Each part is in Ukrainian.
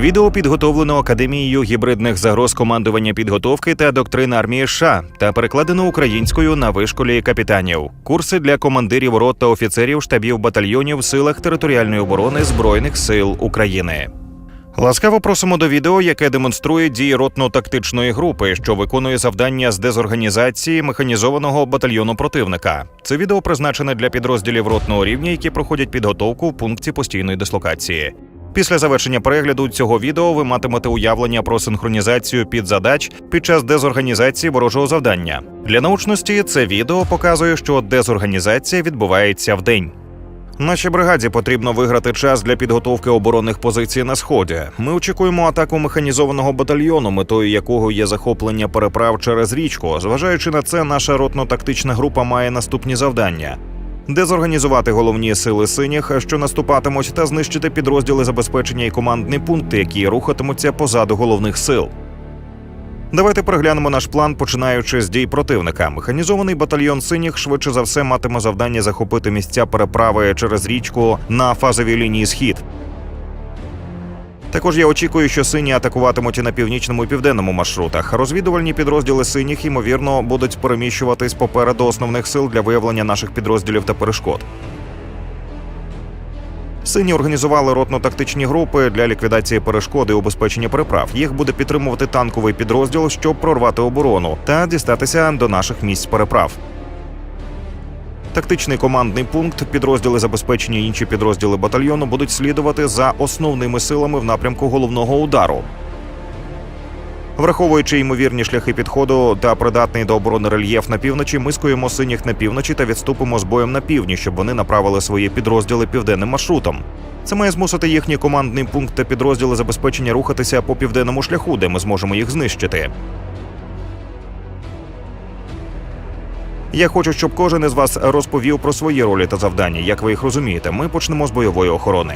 Відео підготовлено Академією гібридних загроз командування підготовки та доктрин армії США та перекладено українською на вишколі капітанів. Курси для командирів рот та офіцерів штабів батальйонів в силах територіальної оборони Збройних сил України. Ласкаво просимо до відео, яке демонструє дії ротно-тактичної групи, що виконує завдання з дезорганізації механізованого батальйону противника. Це відео призначене для підрозділів ротного рівня, які проходять підготовку в пункті постійної дислокації. Після завершення перегляду цього відео ви матимете уявлення про синхронізацію підзадач під час дезорганізації ворожого завдання. Для научності це відео показує, що дезорганізація відбувається вдень. Нашій бригаді потрібно виграти час для підготовки оборонних позицій на сході. Ми очікуємо атаку механізованого батальйону, метою якого є захоплення переправ через річку. Зважаючи на це, наша ротно-тактична група має наступні завдання: дезорганізувати головні сили синіх, що наступатимуть, та знищити підрозділи забезпечення і командні пункти, які рухатимуться позаду головних сил. Давайте переглянемо наш план, починаючи з дій противника. Механізований батальйон синіх швидше за все матиме завдання захопити місця переправи через річку на фазовій лінії схід. Також я очікую, що сині атакуватимуть і на північному і південному маршрутах. Розвідувальні підрозділи синіх ймовірно будуть переміщуватись попереду основних сил для виявлення наших підрозділів та перешкод. Сині організували ротно-тактичні групи для ліквідації перешкоди і убезпечення переправ. Їх буде підтримувати танковий підрозділ, щоб прорвати оборону та дістатися до наших місць переправ. Тактичний командний пункт, підрозділи забезпечення і інші підрозділи батальйону будуть слідувати за основними силами в напрямку головного удару. Враховуючи ймовірні шляхи підходу та придатний до оборони рельєф на півночі, ми скуємо синіх на півночі та відступимо з боєм на півдні, щоб вони направили свої підрозділи південним маршрутом. Це має змусити їхній командний пункт та підрозділи забезпечення рухатися по південному шляху, де ми зможемо їх знищити. Я хочу, щоб кожен із вас розповів про свої ролі та завдання. Як ви їх розумієте, ми почнемо з бойової охорони.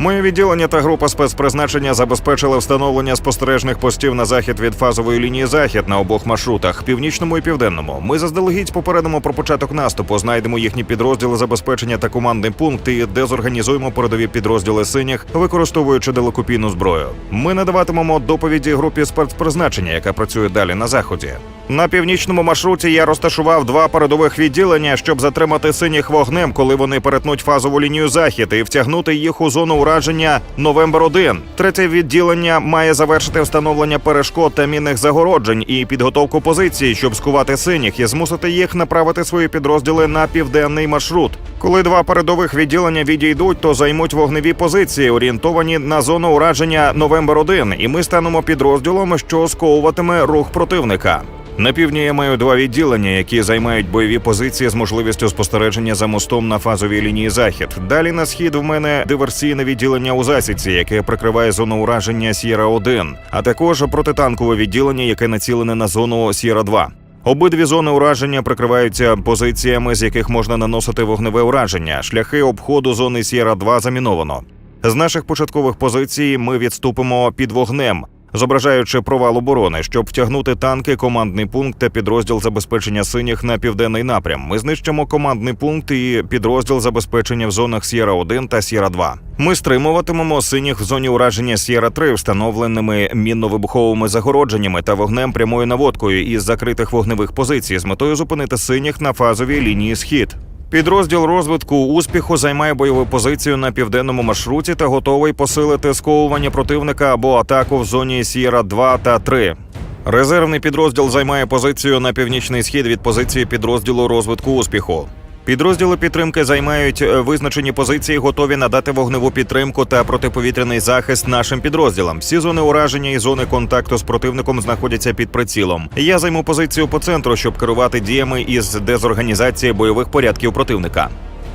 Моє відділення та група спецпризначення забезпечили встановлення спостережних постів на захід від фазової лінії захід на обох маршрутах північному і південному. Ми заздалегідь попередимо про початок наступу, знайдемо їхні підрозділи забезпечення та командний пункт і дезорганізуємо передові підрозділи синіх, використовуючи далекопійну зброю. Ми надаватимемо доповіді групі спецпризначення, яка працює далі на заході. На північному маршруті я розташував два передових відділення, щоб затримати синіх вогнем, коли вони перетнуть фазову лінію захід і втягнути їх у зону ураження Новембер 1 Третє відділення має завершити встановлення перешкод та мінних загороджень і підготовку позицій, щоб скувати синіх і змусити їх направити свої підрозділи на південний маршрут. Коли два передових відділення відійдуть, то займуть вогневі позиції, орієнтовані на зону ураження Новембер 1 і ми станемо підрозділом, що сковуватиме рух противника. На півдні я маю два відділення, які займають бойові позиції з можливістю спостереження за мостом на фазовій лінії захід. Далі на схід в мене диверсійне відділення у засідці, яке прикриває зону ураження Сіра 1 а також протитанкове відділення, яке націлене на зону Сіра 2 Обидві зони ураження прикриваються позиціями, з яких можна наносити вогневе ураження. Шляхи обходу зони Сіра 2 заміновано. З наших початкових позицій ми відступимо під вогнем зображаючи провал оборони, щоб втягнути танки, командний пункт та підрозділ забезпечення синіх на південний напрям. Ми знищимо командний пункт і підрозділ забезпечення в зонах Сєра 1 та Сєра 2 Ми стримуватимемо синіх в зоні ураження Сєра 3 встановленими мінно-вибуховими загородженнями та вогнем прямою наводкою із закритих вогневих позицій з метою зупинити синіх на фазовій лінії схід. Підрозділ розвитку успіху займає бойову позицію на південному маршруті та готовий посилити сковування противника або атаку в зоні Сієра 2 та 3. Резервний підрозділ займає позицію на північний схід від позиції підрозділу розвитку успіху. Підрозділи підтримки займають е, визначені позиції, готові надати вогневу підтримку та протиповітряний захист нашим підрозділам. Всі зони ураження і зони контакту з противником знаходяться під прицілом. Я займу позицію по центру, щоб керувати діями із дезорганізації бойових порядків противника.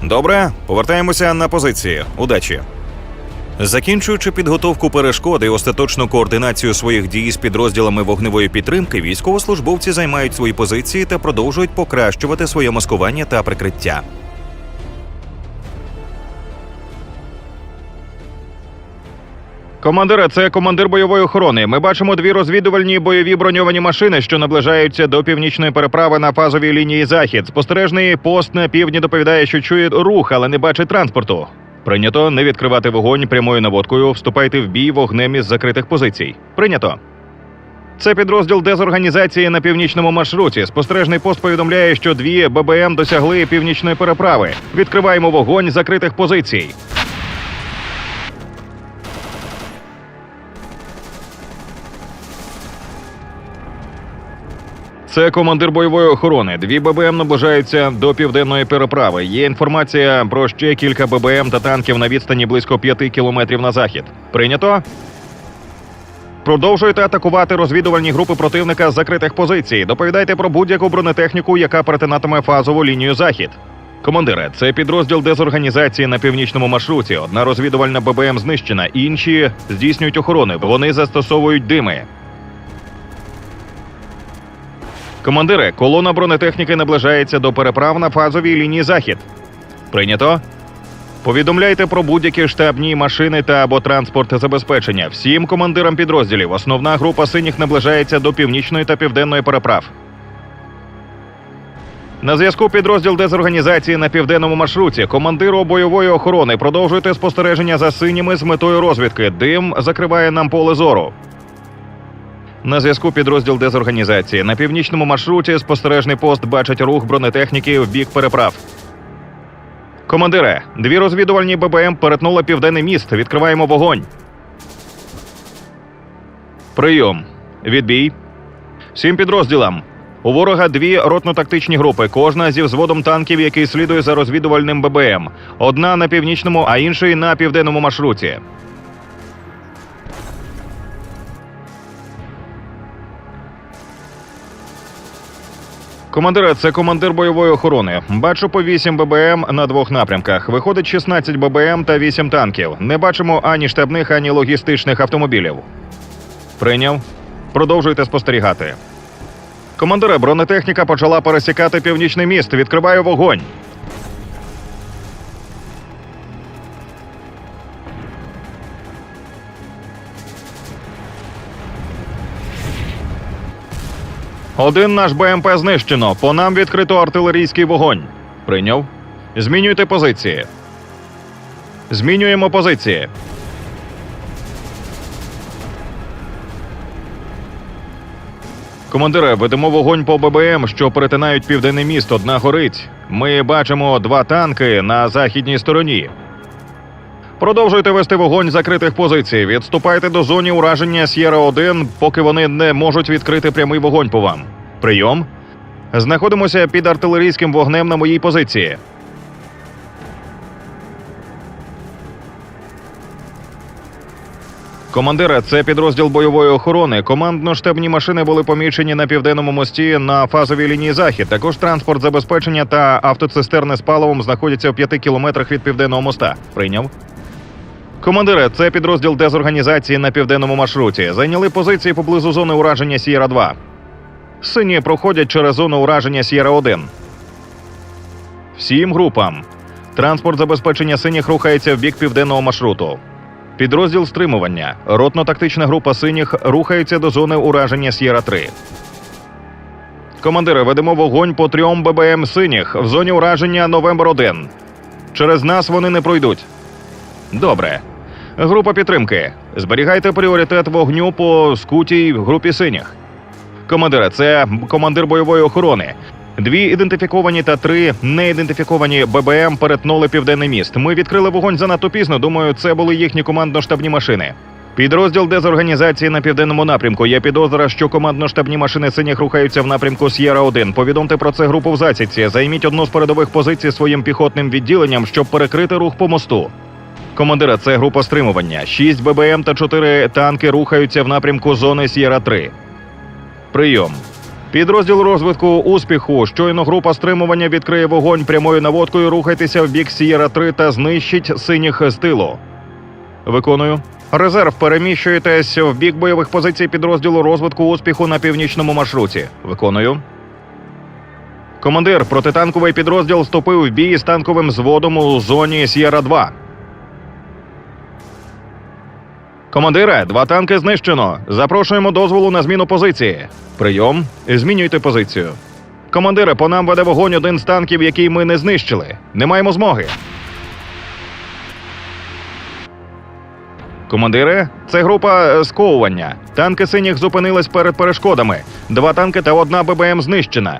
Добре, повертаємося на позиції. Удачі! Закінчуючи підготовку перешкод і остаточну координацію своїх дій з підрозділами вогневої підтримки, військовослужбовці займають свої позиції та продовжують покращувати своє маскування та прикриття. Командире, це командир бойової охорони. Ми бачимо дві розвідувальні бойові броньовані машини, що наближаються до північної переправи на фазовій лінії захід. Спостережний пост на півдні доповідає, що чує рух, але не бачить транспорту. Прийнято не відкривати вогонь прямою наводкою. Вступайте в бій вогнем із закритих позицій. Прийнято. Це підрозділ дезорганізації на північному маршруті. Спостережний пост повідомляє, що дві ББМ досягли північної переправи. Відкриваємо вогонь закритих позицій. Це командир бойової охорони. Дві ББМ наближаються до південної переправи. Є інформація про ще кілька ББМ та танків на відстані близько п'яти кілометрів на захід. Прийнято? Продовжуйте атакувати розвідувальні групи противника з закритих позицій. Доповідайте про будь-яку бронетехніку, яка перетинатиме фазову лінію захід. Командире, це підрозділ дезорганізації на північному маршруті. Одна розвідувальна ББМ знищена, інші здійснюють охорони. Вони застосовують дими. Командире, колона бронетехніки наближається до переправ на фазовій лінії захід. Прийнято. Повідомляйте про будь-які штабні машини та або транспорт забезпечення. Всім командирам підрозділів. Основна група синіх наближається до північної та південної переправ. На зв'язку підрозділ дезорганізації на південному маршруті. Командиру бойової охорони. Продовжуйте спостереження за синіми з метою розвідки. Дим закриває нам поле зору. На зв'язку підрозділ дезорганізації. На північному маршруті спостережний пост бачить рух бронетехніки в бік переправ. Командире, дві розвідувальні ББМ перетнули південний міст. Відкриваємо вогонь. Прийом. Відбій. Всім підрозділам. У ворога дві ротно-тактичні групи, кожна зі взводом танків, який слідує за розвідувальним ББМ. Одна на північному, а інший на південному маршруті. Командире, це командир бойової охорони. Бачу по 8 ББМ на двох напрямках. Виходить 16 ББМ та 8 танків. Не бачимо ані штабних, ані логістичних автомобілів. Прийняв. Продовжуйте спостерігати. Командире, бронетехніка почала пересікати північний міст. Відкриваю вогонь. Один наш БМП знищено. По нам відкрито артилерійський вогонь. Прийняв. Змінюйте позиції. Змінюємо позиції. Командире, ведемо вогонь по ББМ, що перетинають південний міст. Одна горить. Ми бачимо два танки на західній стороні. Продовжуйте вести вогонь закритих позицій. Відступайте до зоні ураження С'єра 1, поки вони не можуть відкрити прямий вогонь по вам. Прийом. Знаходимося під артилерійським вогнем на моїй позиції. Командире, це підрозділ бойової охорони. Командно-штабні машини були помічені на південному мості на фазовій лінії захід. Також транспорт забезпечення та автоцистерни з паливом знаходяться в п'яти кілометрах від південного моста. Прийняв. Командире, це підрозділ дезорганізації на південному маршруті. Зайняли позиції поблизу зони ураження Сієра 2. Сині проходять через зону ураження Сієра 1. Всім групам. Транспорт забезпечення синіх рухається в бік південного маршруту. Підрозділ стримування. Ротно-тактична група синіх рухається до зони ураження С'єра 3. Командири, ведемо вогонь по трьом ББМ синіх в зоні ураження Новембр 1. Через нас вони не пройдуть. Добре. Група підтримки. Зберігайте пріоритет вогню по скутій групі синіх. Командире, це командир бойової охорони. Дві ідентифіковані та три неідентифіковані ББМ перетнули південний міст. Ми відкрили вогонь занадто пізно. Думаю, це були їхні командно-штабні машини. Підрозділ дезорганізації на південному напрямку. Є підозра, що командно-штабні машини синіх рухаються в напрямку С'єра 1 Повідомте про це групу в засідці. Займіть одну з передових позицій своїм піхотним відділенням, щоб перекрити рух по мосту. Командира, це група стримування. Шість ББМ та чотири танки рухаються в напрямку зони С'єра 3 Прийом. Підрозділ розвитку успіху. Щойно група стримування відкриє вогонь прямою наводкою. Рухайтеся в бік Сієра 3 та знищить синіх з тилу. Виконую. Резерв переміщуєтесь в бік бойових позицій підрозділу розвитку успіху на північному маршруті. Виконую. Командир, протитанковий підрозділ вступив в бій з танковим зводом у зоні С'єра 2. Командире, два танки знищено. Запрошуємо дозволу на зміну позиції. Прийом. Змінюйте позицію. Командире, по нам веде вогонь один з танків, який ми не знищили. Не маємо змоги. Командири, це група е, сковування. Танки синіх зупинились перед перешкодами. Два танки та одна ББМ знищена.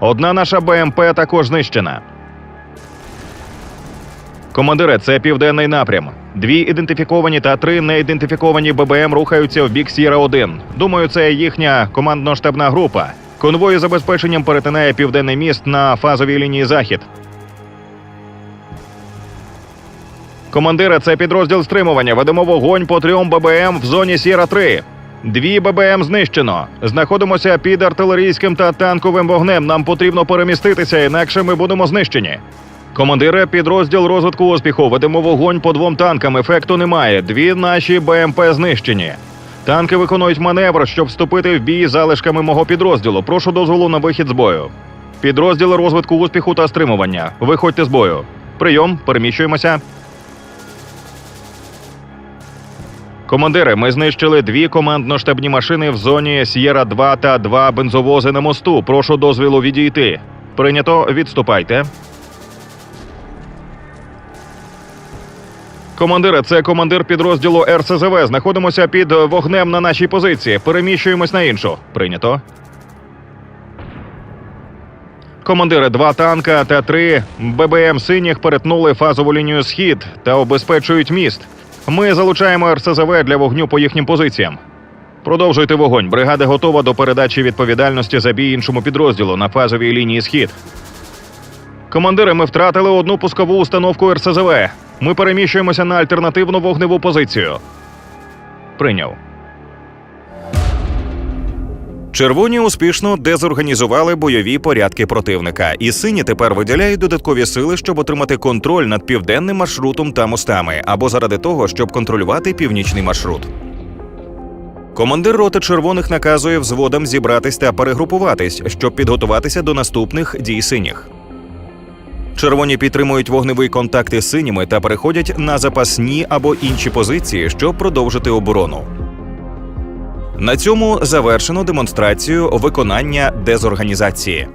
Одна наша БМП також знищена. Командире, це південний напрям. Дві ідентифіковані та три неідентифіковані ББМ рухаються в бік Сіра 1 Думаю, це їхня командно-штабна група. Конвой із забезпеченням перетинає південний міст на фазовій лінії захід. Командире, це підрозділ стримування. Ведемо вогонь по трьом ББМ в зоні Сіра 3 Дві ББМ знищено. Знаходимося під артилерійським та танковим вогнем. Нам потрібно переміститися, інакше ми будемо знищені. Командире, підрозділ розвитку успіху. Ведемо вогонь по двом танкам. Ефекту немає. Дві наші БМП знищені. Танки виконують маневр, щоб вступити в бій залишками мого підрозділу. Прошу дозволу на вихід з бою. Підрозділи розвитку успіху та стримування. Виходьте з бою. Прийом, переміщуємося. Командири, ми знищили дві командно-штабні машини в зоні С'єра 2 та два бензовози на мосту. Прошу дозволу відійти. Прийнято, відступайте. Командире, це командир підрозділу РСЗВ. Знаходимося під вогнем на нашій позиції. Переміщуємось на іншу. Прийнято. Командири, два танка та три ББМ синіх перетнули фазову лінію схід та обезпечують міст. Ми залучаємо РСЗВ для вогню по їхнім позиціям. Продовжуйте вогонь. Бригада готова до передачі відповідальності за бій іншому підрозділу на фазовій лінії схід. Командири, ми втратили одну пускову установку РСЗВ. Ми переміщуємося на альтернативну вогневу позицію. Прийняв. Червоні успішно дезорганізували бойові порядки противника, і сині тепер виділяють додаткові сили, щоб отримати контроль над південним маршрутом та мостами, або заради того, щоб контролювати північний маршрут. Командир роти червоних наказує взводам зібратись та перегрупуватись, щоб підготуватися до наступних дій синіх. Червоні підтримують вогневий контакт із синіми та переходять на запасні або інші позиції, щоб продовжити оборону. На цьому завершено демонстрацію виконання дезорганізації.